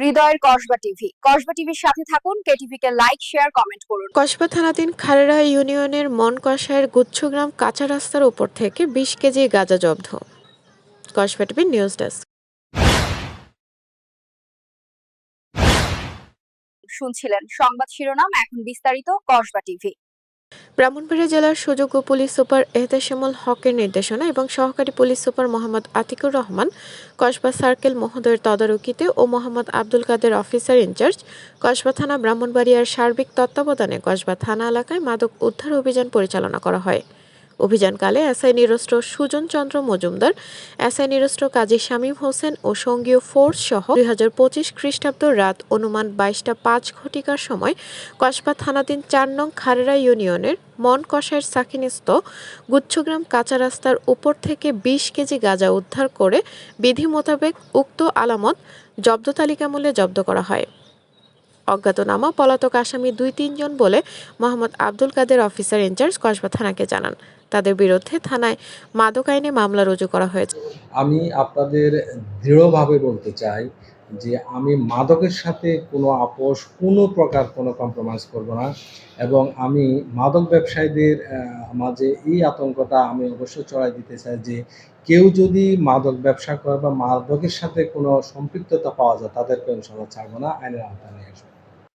হৃদয়ের কসবা টিভি। কসবা টিভির সাথে থাকুন কেটিভি কে লাইক শেয়ার কমেন্ট করুন। কসবা থানাধীন খারেরা ইউনিয়নের মন মনকষায়ের গুচ্ছগ্রাম কাঁচা রাস্তার উপর থেকে বিশ কেজি গাঁজা জব্দ। Kasba TV news desk. শুনছিলেন সংবাদ শিরোনাম এখন বিস্তারিত কসবা টিভি। ব্রাহ্মণবাড়িয়া জেলার সুযোগ্য পুলিশ সুপার এহতেশামুল হকের নির্দেশনা এবং সহকারী police super Mohammad Atikur Rahman, Kasba circle মহোদয়ের তদারকিতে ও Mohammad Abdul Kader officer in charge, Kasba থানা ব্রাহ্মণবাড়িয়ার সার্বিক তত্ত্বাবধানে কসবা থানা এলাকায় মাদক উদ্ধার অভিযান পরিচালনা করা হয়। অভিযানকালে এসআই নিরস্ত্র সুজন চন্দ্র মজুমদার, এসআই নিরস্ত্র কাজী শামীম হোসেন ও সঙ্গীয় ফোর্স সহ দুই হাজার পঁচিশ খ্রিস্টাব্দ রাত অনুমান বাইশটা পাঁচ ঘটিকার সময় কসবা থানাধীন চার নং খারেরা ইউনিয়নের মন কষায়ের সাকিনিস্ত গুচ্ছগ্রাম কাঁচা রাস্তার উপর থেকে বিশ কেজি গাঁজা উদ্ধার করে বিধি মোতাবেক উক্ত আলামত জব্দ তালিকা মূল্যে জব্দ করা হয়। অজ্ঞাতনামা পলাতক আসামি দুই তিনজন বলে Mohammad Abdul Kader officer in charge Kasba থানাকে জানান। তাদের বিরুদ্ধে থানায় মাদক আইনে মামলা রুজু করা হয়েছে। আমি আপনাদের দৃঢ়ভাবে বলতে চাই যে আমি মাদকের সাথে কোনো আপোষ, কোনো প্রকার কোনো কম্প্রোমাইজ করব না এবং আমি মাদক ব্যবসায়ীদের মাঝে এই আতঙ্কটা আমি অবশ্যই চড়াই দিতে চাই যে কেউ যদি মাদক ব্যবসা করে বা মাদকের সাথে কোনো সম্পৃক্ততা পাওয়া যায় তাদেরকে ইনশাল্লাহ ছাড়বো না, আইনের আওতায় নিয়ে আসব।